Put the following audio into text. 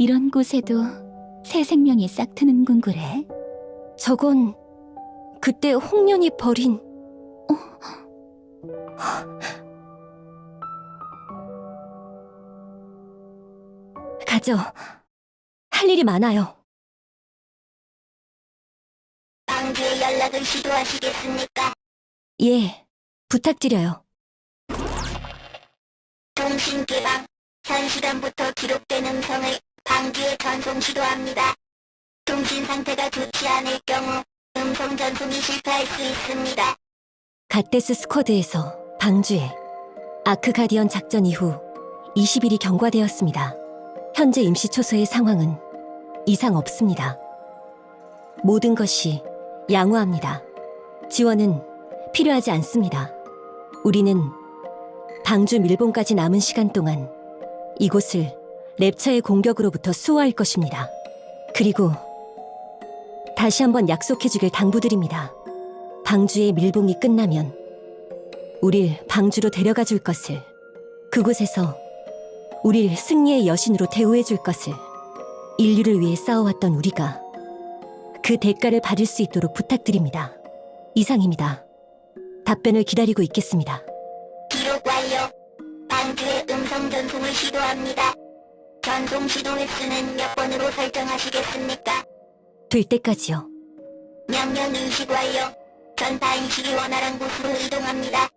이런 곳에도 새 생명이 싹 트는군 그래. 저건 그때 홍련이 버린 가죠. 할 일이 많아요. 방주에 연락을 시도하시겠습니까? 예, 부탁드려요. 통신 개방. 현 시간부터 기록된 음성을 방주에 전송 시도합니다. 통신 상태가 좋지 않을 경우 음성 전송이 실패할 수 있습니다. 갓데스 스쿼드에서 방주에 아크 가디언 작전 이후 20일이 경과되었습니다. 현재 임시 초소의 상황은 이상 없습니다. 모든 것이 양호합니다. 지원은 필요하지 않습니다. 우리는 방주 밀봉까지 남은 시간 동안 이곳을 랩처의 공격으로부터 수호할 것입니다. 그리고 다시 한번 약속해주길 당부드립니다. 방주의 밀봉이 끝나면 우릴 방주로 데려가 줄 것을 그곳에서 우릴 승리의 여신으로 대우해 줄 것을 인류를 위해 싸워왔던 우리가 그 대가를 받을 수 있도록 부탁드립니다. 이상입니다. 답변을 기다리고 있겠습니다. 기록 완료. 방주에 음성 전송을 시도합니다. 전송 시도 횟수는 몇 번으로 설정하시겠습니까? 될 때까지요. 명령 인식 완료. 전파 인식이 원활한 곳으로 이동합니다.